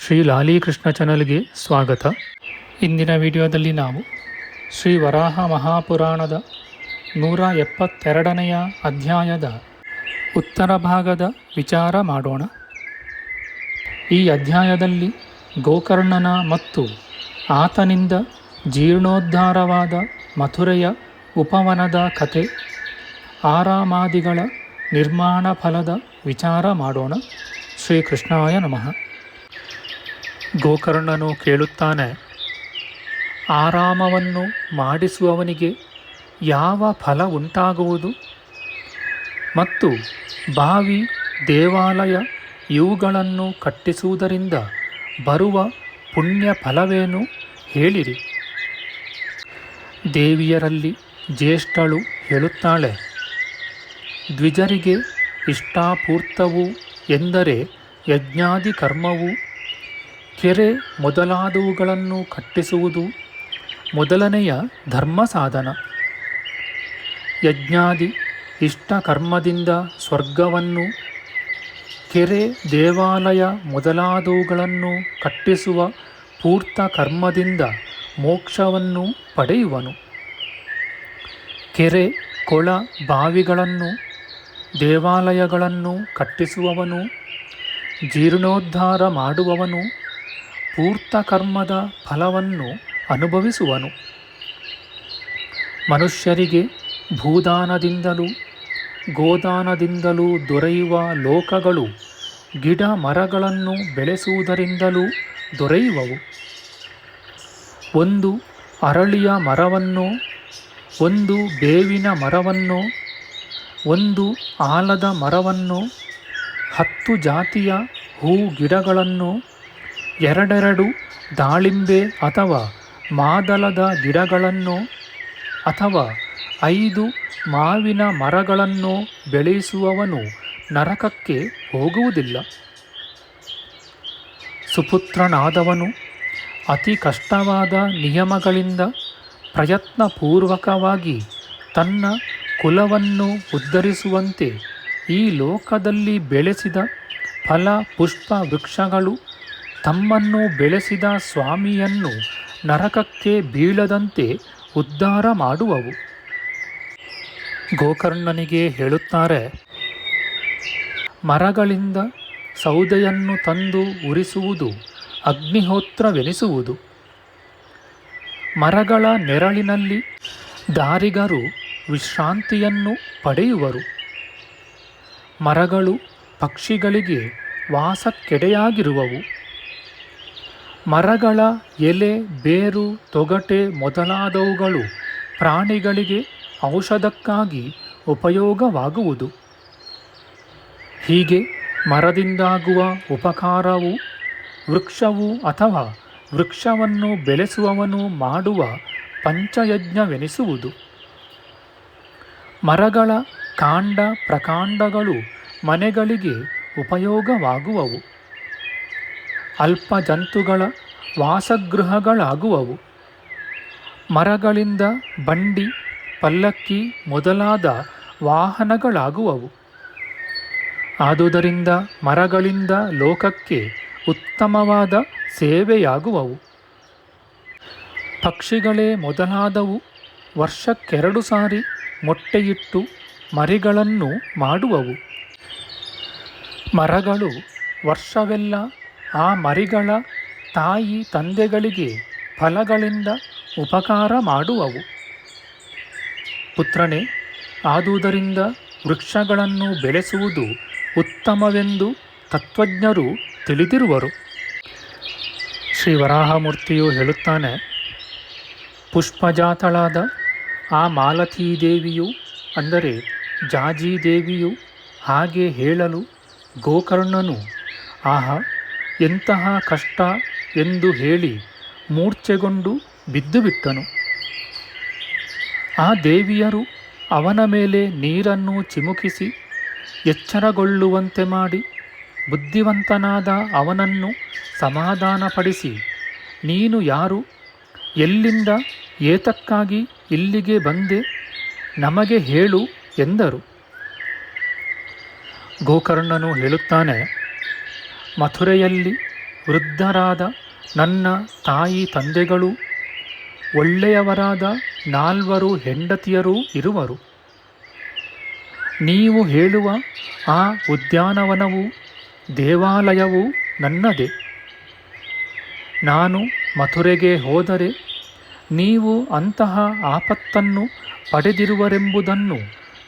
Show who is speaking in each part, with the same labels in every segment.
Speaker 1: ಶ್ರೀ ಲಾಲೀಕೃಷ್ಣ ಚಾನಲ್ಗೆ ಸ್ವಾಗತ. ಇಂದಿನ ವಿಡಿಯೋದಲ್ಲಿ ನಾವು ಶ್ರೀ ವರಾಹ ಮಹಾಪುರಾಣದ ನೂರ ಎಪ್ಪತ್ತೆರಡನೆಯ ಅಧ್ಯಾಯದ ಉತ್ತರ ಭಾಗದ ವಿಚಾರ ಮಾಡೋಣ. ಈ ಅಧ್ಯಾಯದಲ್ಲಿ ಗೋಕರ್ಣನ ಮತ್ತು ಆತನಿಂದ ಜೀರ್ಣೋದ್ಧಾರವಾದ ಮಥುರೆಯ ಉಪವನದ ಕತೆ ಆರಾಮಾದಿಗಳ ನಿರ್ಮಾಣ ಫಲದ ವಿಚಾರ ಮಾಡೋಣ. ಶ್ರೀಕೃಷ್ಣಾಯ ನಮಃ. ಗೋಕರ್ಣನು ಕೇಳುತ್ತಾನೆ, ಆರಾಮವನ್ನು ಮಾಡಿಸುವವನಿಗೆ ಯಾವ ಫಲ ಉಂಟಾಗುವುದು? ಮತ್ತು ಬಾವಿ, ದೇವಾಲಯ ಇವುಗಳನ್ನು ಕಟ್ಟಿಸುವುದರಿಂದ ಬರುವ ಪುಣ್ಯ ಫಲವೇನು ಹೇಳಿರಿ. ದೇವಿಯರಲ್ಲಿ ಜ್ಯೇಷ್ಠಳು ಹೇಳುತ್ತಾಳೆ, ದ್ವಿಜರಿಗೆ ಇಷ್ಟಾಪೂರ್ತವು ಎಂದರೆ ಯಜ್ಞಾದಿ ಕರ್ಮವು ಕೆರೆ ಮೊದಲಾದವುಗಳನ್ನು ಕಟ್ಟಿಸುವುದು ಮೊದಲನೆಯ ಧರ್ಮ ಸಾಧನ. ಯಜ್ಞಾದಿ ಇಷ್ಟ ಕರ್ಮದಿಂದ ಸ್ವರ್ಗವನ್ನು, ಕೆರೆ ದೇವಾಲಯ ಮೊದಲಾದವುಗಳನ್ನು ಕಟ್ಟಿಸುವ ಪೂರ್ತ ಕರ್ಮದಿಂದ ಮೋಕ್ಷವನ್ನು ಪಡೆಯುವನು. ಕೆರೆ ಕೊಳ ಬಾವಿಗಳನ್ನು, ದೇವಾಲಯಗಳನ್ನು ಕಟ್ಟಿಸುವವನು, ಜೀರ್ಣೋದ್ಧಾರ ಮಾಡುವವನು ಪೂರ್ತ ಕರ್ಮದ ಫಲವನ್ನು ಅನುಭವಿಸುವನು. ಮನುಷ್ಯರಿಗೆ ಭೂದಾನದಿಂದಲೂ ಗೋದಾನದಿಂದಲೂ ದೊರೆಯುವ ಲೋಕಗಳು ಗಿಡ ಮರಗಳನ್ನು ಬೆಳೆಸುವುದರಿಂದಲೂ ದೊರೆಯುವವು. ಒಂದು ಅರಳಿಯ ಮರವನ್ನು, ಒಂದು ಬೇವಿನ ಮರವನ್ನು, ಒಂದು ಆಲದ ಮರವನ್ನು, ಹತ್ತು ಜಾತಿಯ ಹೂ ಗಿಡಗಳನ್ನು ಎರಡೆರಡು ದಾಳಿಂಬೆ ಅಥವಾ ಮಾದಲದ ಗಿಡಗಳನ್ನು ಅಥವಾ ಐದು ಮಾವಿನ ಮರಗಳನ್ನು ಬೆಳೆಸುವವನು ನರಕಕ್ಕೆ ಹೋಗುವುದಿಲ್ಲ. ಸುಪುತ್ರನಾದವನು ಅತಿ ಕಷ್ಟವಾದ ನಿಯಮಗಳಿಂದ ಪ್ರಯತ್ನಪೂರ್ವಕವಾಗಿ ತನ್ನ ಕುಲವನ್ನು ಉದ್ಧರಿಸುವಂತೆ ಈ ಲೋಕದಲ್ಲಿ ಬೆಳೆಸಿದ ಫಲ ಪುಷ್ಪ ವೃಕ್ಷಗಳು ತಮ್ಮನ್ನು ಬೆಳೆಸಿದ ಸ್ವಾಮಿಯನ್ನು ನರಕಕ್ಕೆ ಬೀಳದಂತೆ ಉದ್ಧಾರ ಮಾಡುವವು. ಗೋಕರ್ಣನಿಗೆ ಹೇಳುತ್ತಾರೆ, ಮರಗಳಿಂದ ಸೌದೆಯನ್ನು ತಂದು ಉರಿಸುವುದು, ಅಗ್ನಿಹೋತ್ರವೆನಿಸುವುದು. ಮರಗಳ ನೆರಳಿನಲ್ಲಿ ದಾರಿಗರು ವಿಶ್ರಾಂತಿಯನ್ನು ಪಡೆಯುವರು. ಮರಗಳು ಪಕ್ಷಿಗಳಿಗೆ ವಾಸಕ್ಕೆಡೆಯಾಗಿರುವವು. ಮರಗಳ ಎಲೆ, ಬೇರು, ತೊಗಟೆ ಮೊದಲಾದವುಗಳು ಪ್ರಾಣಿಗಳಿಗೆ ಔಷಧಕ್ಕಾಗಿ ಉಪಯೋಗವಾಗುವುದು. ಹೀಗೆ ಮರದಿಂದಾಗುವ ಉಪಕಾರವು ವೃಕ್ಷವು ಅಥವಾ ವೃಕ್ಷವನ್ನು ಬೆಳೆಸುವವನು ಮಾಡುವ ಪಂಚಯಜ್ಞವೆನಿಸುವುದು. ಮರಗಳ ಕಾಂಡ ಪ್ರಕಾಂಡಗಳು ಮನೆಗಳಿಗೆ ಉಪಯೋಗವಾಗುವವು. ಅಲ್ಪ ಜಂತುಗಳ ವಾಸಗೃಹಗಳಾಗುವವು. ಮರಗಳಿಂದ ಬಂಡಿ, ಪಲ್ಲಕ್ಕಿ ಮೊದಲಾದ ವಾಹನಗಳಾಗುವವು. ಆದುದರಿಂದ ಮರಗಳಿಂದ ಲೋಕಕ್ಕೆ ಉತ್ತಮವಾದ ಸೇವೆಯಾಗುವವು. ಪಕ್ಷಿಗಳೇ ಮೊದಲಾದವು. ವರ್ಷಕ್ಕೆರಡು ಸಾರಿ ಮೊಟ್ಟೆಯಿಟ್ಟು ಮರಿಗಳನ್ನು ಮಾಡುವವು. ಮರಗಳು ವರ್ಷವೆಲ್ಲ ಆ ಮರಿಗಳ ತಾಯಿ ತಂದೆಗಳಿಗೆ ಫಲಗಳಿಂದ ಉಪಕಾರ ಮಾಡುವವು. ಪುತ್ರನೇ, ಆದುದರಿಂದ ವೃಕ್ಷಗಳನ್ನು ಬೆಳೆಸುವುದು ಉತ್ತಮವೆಂದು ತತ್ವಜ್ಞರು ತಿಳಿದಿರುವರು. ಶ್ರೀ ವರಾಹಮೂರ್ತಿಯು ಹೇಳುತ್ತಾನೆ, ಪುಷ್ಪಜಾತಳಾದ ಆ ಮಾಲತೀ ದೇವಿಯು ಅಂದರೆ ಜಾಜಿ ದೇವಿಯು ಹಾಗೆ ಹೇಳಲು ಗೋಕರ್ಣನು, ಆಹಾ ಎಂತಹ ಕಷ್ಟ ಎಂದು ಹೇಳಿ ಮೂರ್ಛೆಗೊಂಡು ಬಿದ್ದುಬಿಟ್ಟನು ಆ ದೇವಿಯರು ಅವನ ಮೇಲೆ ನೀರನ್ನು ಚಿಮುಕಿಸಿ ಎಚ್ಚರಗೊಳ್ಳುವಂತೆ ಮಾಡಿ ಬುದ್ಧಿವಂತನಾದ ಅವನನ್ನು ಸಮಾಧಾನಪಡಿಸಿ, ನೀನು ಯಾರು? ಎಲ್ಲಿಂದ? ಏತಕ್ಕಾಗಿ ಇಲ್ಲಿಗೆ ಬಂದೆ? ನಮಗೆ ಹೇಳು ಎಂದರು. ಗೋಕರ್ಣನು ಹೇಳುತ್ತಾನೆ ಮಥುರೆಯಲ್ಲಿ ವೃದ್ಧರಾದ ನನ್ನ ತಾಯಿ ತಂದೆಗಳು, ಒಳ್ಳೆಯವರಾದ ನಾಲ್ವರು ಹೆಂಡತಿಯರೂ ಇರುವರು. ನೀವು ಹೇಳುವ ಆ ಉದ್ಯಾನವನವು, ದೇವಾಲಯವು ನನ್ನದೇ. ನಾನು ಮಥುರೆಗೆ ಹೋದರೆ ನೀವು ಅಂತಹ ಆಪತ್ತನ್ನು ಪಡೆದಿರುವರೆಂಬುದನ್ನು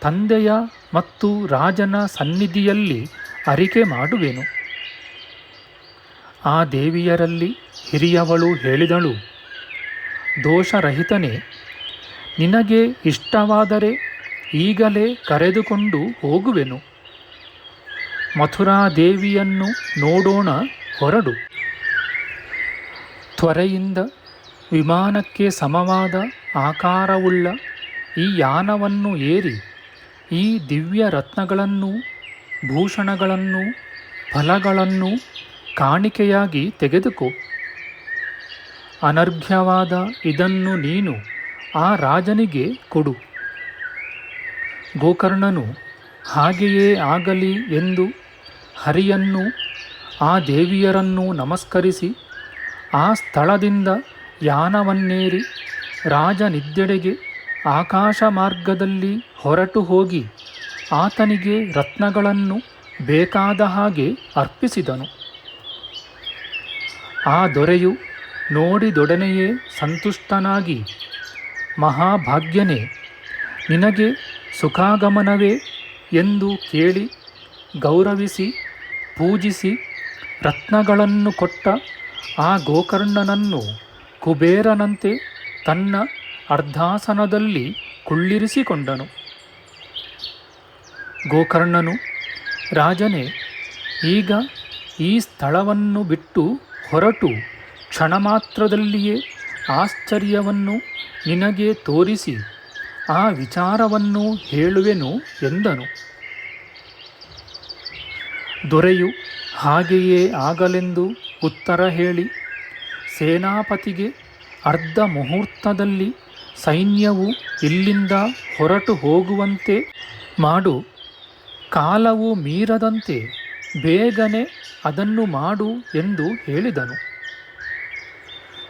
Speaker 1: ತಂದೆಯ ಮತ್ತು ರಾಜನ ಸನ್ನಿಧಿಯಲ್ಲಿ ಅರಿಕೆ ಮಾಡುವೆನು. ಆ ದೇವಿಯರಲ್ಲಿ ಹಿರಿಯವಳು ಹೇಳಿದಳು, ದೋಷರಹಿತನೇ, ನಿನಗೆ ಇಷ್ಟವಾದರೆ ಈಗಲೇ ಕರೆದುಕೊಂಡು ಹೋಗುವೆನು. ಮಥುರಾದೇವಿಯನ್ನು ನೋಡೋಣ, ಹೊರಡು. ತ್ವರೆಯಿಂದ ವಿಮಾನಕ್ಕೆ ಸಮವಾದ ಆಕಾರವುಳ್ಳ ಈ ಯಾನವನ್ನು ಏರಿ, ಈ ದಿವ್ಯ ರತ್ನಗಳನ್ನು ಭೂಷಣಗಳನ್ನು ಫಲಗಳನ್ನು ಕಾಣಿಕೆಯಾಗಿ ತೆಗೆದುಕೋ. ಅನರ್ಘ್ಯವಾದ ಇದನ್ನು ನೀನು ಆ ರಾಜನಿಗೆ ಕೊಡು. ಗೋಕರ್ಣನು ಹಾಗೆಯೇ ಆಗಲಿ ಎಂದು ಹರಿಯನ್ನು ಆ ದೇವಿಯರನ್ನು ನಮಸ್ಕರಿಸಿ ಆ ಸ್ಥಳದಿಂದ ಯಾನವನ್ನೇರಿ ರಾಜನಿದ್ದೆಡೆಗೆ ಆಕಾಶ ಮಾರ್ಗದಲ್ಲಿ ಹೊರಟು ಹೋಗಿ ಆತನಿಗೆ ರತ್ನಗಳನ್ನು ಬೇಕಾದ ಹಾಗೆ ಅರ್ಪಿಸಿದನು. ಆ ದೊರೆಯು ನೋಡಿದೊಡನೆಯೇ ಸಂತುಷ್ಟನಾಗಿ. ಮಹಾಭಾಗ್ಯನೇ, ನಿನಗೆ ಸುಖಾಗಮನವೇ ಎಂದು ಕೇಳಿ ಗೌರವಿಸಿ ಪೂಜಿಸಿ ರತ್ನಗಳನ್ನು ಕೊಟ್ಟ ಆ ಗೋಕರ್ಣನನ್ನು ಕುಬೇರನಂತೆ ತನ್ನ ಅರ್ಧಾಸನದಲ್ಲಿ ಕುಳ್ಳಿರಿಸಿಕೊಂಡನು. ಗೋಕರ್ಣನು, ರಾಜನೇ, ಈಗ ಈ ಸ್ಥಳವನ್ನು ಬಿಟ್ಟು ಹೊರಟು ಕ್ಷಣ ಮಾತ್ರದಲ್ಲಿಯೇ ಆಶ್ಚರ್ಯವನ್ನು ನಿನಗೆ ತೋರಿಸಿ ಆ ವಿಚಾರವನ್ನು ಹೇಳುವೆನು ಎಂದನು. ದೊರೆಯು ಹಾಗೆಯೇ ಆಗಲೆಂದು ಉತ್ತರ ಹೇಳಿ, ಸೇನಾಪತಿಗೆ ಅರ್ಧ ಮುಹೂರ್ತದಲ್ಲಿ ಸೈನ್ಯವು ಇಲ್ಲಿಂದ ಹೊರಟು ಹೋಗುವಂತೆ ಮಾಡು, ಕಾಲವು ಮೀರದಂತೆ ಬೇಗನೆ ಅದನ್ನು ಮಾಡು ಎಂದು ಹೇಳಿದನು.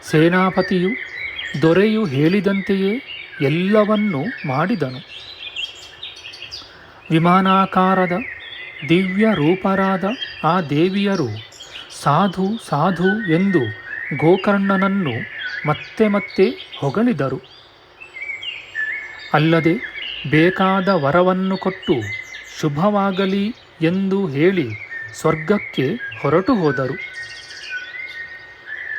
Speaker 1: ಸೇನಾಪತಿಯು ದೊರೆಯು ಹೇಳಿದಂತೆಯೇ ಎಲ್ಲವನ್ನೂ ಮಾಡಿದನು. ವಿಮಾನಾಕಾರದ ದಿವ್ಯ ರೂಪರಾದ ಆ ದೇವಿಯರು ಸಾಧು ಸಾಧು ಎಂದು ಗೋಕರ್ಣನನ್ನು ಮತ್ತೆ ಮತ್ತೆ ಹೊಗಳಿದರು. ಅಲ್ಲದೆ ಬೇಕಾದ ವರವನ್ನು ಕೊಟ್ಟು ಶುಭವಾಗಲಿ ಎಂದು ಹೇಳಿ ಸ್ವರ್ಗಕ್ಕೆ ಹೊರಟು ಹೋದರು.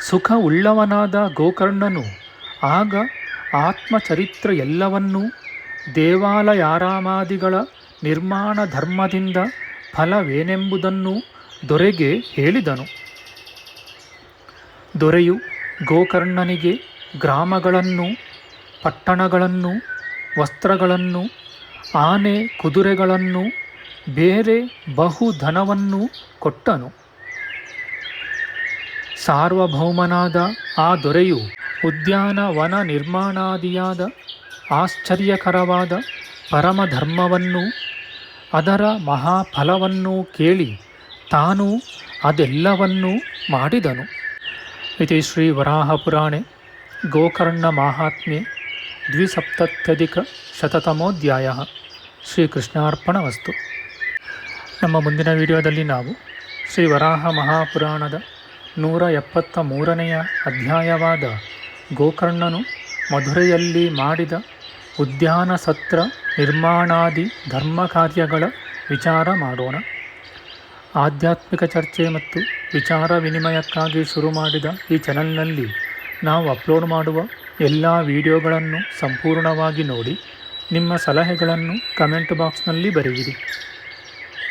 Speaker 1: ಸುಖ ಉಳ್ಳವನಾದ ಗೋಕರ್ಣನು ಆಗ ಆತ್ಮಚರಿತ್ರ ಎಲ್ಲವನ್ನೂ ದೇವಾಲಯಾರಾಮಾದಿಗಳ ನಿರ್ಮಾಣ ಧರ್ಮದಿಂದ ಫಲವೇನೆಂಬುದನ್ನು ದೊರೆಗೆ ಹೇಳಿದನು. ದೊರೆಯು ಗೋಕರ್ಣನಿಗೆ ಗ್ರಾಮಗಳನ್ನು, ಪಟ್ಟಣಗಳನ್ನು, ವಸ್ತ್ರಗಳನ್ನು, ಆನೆ ಕುದುರೆಗಳನ್ನು ಬೇರೆ ಬಹುಧನವನ್ನು ಕೊಟ್ಟನು. ಸಾರ್ವಭೌಮನಾದ ಆ ದೊರೆಯು ಉದ್ಯಾನವನ ನಿರ್ಮಾಣಾದಿಯಾದ ಆಶ್ಚರ್ಯಕರವಾದ ಪರಮಧರ್ಮವನ್ನು ಅದರ ಮಹಾಫಲವನ್ನು ಕೇಳಿ ತಾನು ಅದೆಲ್ಲವನ್ನೂ ಮಾಡಿದನು. ಇತಿ ಶ್ರೀ ವರಾಹಪುರಾಣೆ ಗೋಕರ್ಣ ಮಾಹಾತ್ಮ್ಯೆ, ದ್ವಿಸಪ್ತತ್ಯಧಿಕ ಶತತಮೋಧ್ಯಾಯ. ಶ್ರೀಕೃಷ್ಣಾರ್ಪಣವಸ್ತು. ನಮ್ಮ ಮುಂದಿನ ವಿಡಿಯೋದಲ್ಲಿ ನಾವು ಶ್ರೀ ವರಾಹ ಮಹಾಪುರಾಣದ ನೂರ ಎಪ್ಪತ್ತ ಮೂರನೆಯ ಅಧ್ಯಾಯವಾದ ಗೋಕರ್ಣನು ಮಧುರೆಯಲ್ಲಿ ಮಾಡಿದ ಉದ್ಯಾನ ಸತ್ರ ನಿರ್ಮಾಣಾದಿ ಧರ್ಮ ಕಾರ್ಯಗಳ ವಿಚಾರ ಮಾಡೋಣ. ಆಧ್ಯಾತ್ಮಿಕ ಚರ್ಚೆ ಮತ್ತು ವಿಚಾರ ವಿನಿಮಯಕ್ಕಾಗಿ ಶುರು ಮಾಡಿದ ಈ ಚಾನಲ್ನಲ್ಲಿ ನಾವು ಅಪ್ಲೋಡ್ ಮಾಡುವ ಎಲ್ಲ ವಿಡಿಯೋಗಳನ್ನು ಸಂಪೂರ್ಣವಾಗಿ ನೋಡಿ. ನಿಮ್ಮ ಸಲಹೆಗಳನ್ನು ಕಮೆಂಟ್ ಬಾಕ್ಸ್ನಲ್ಲಿ ಬರೆಯಿರಿ.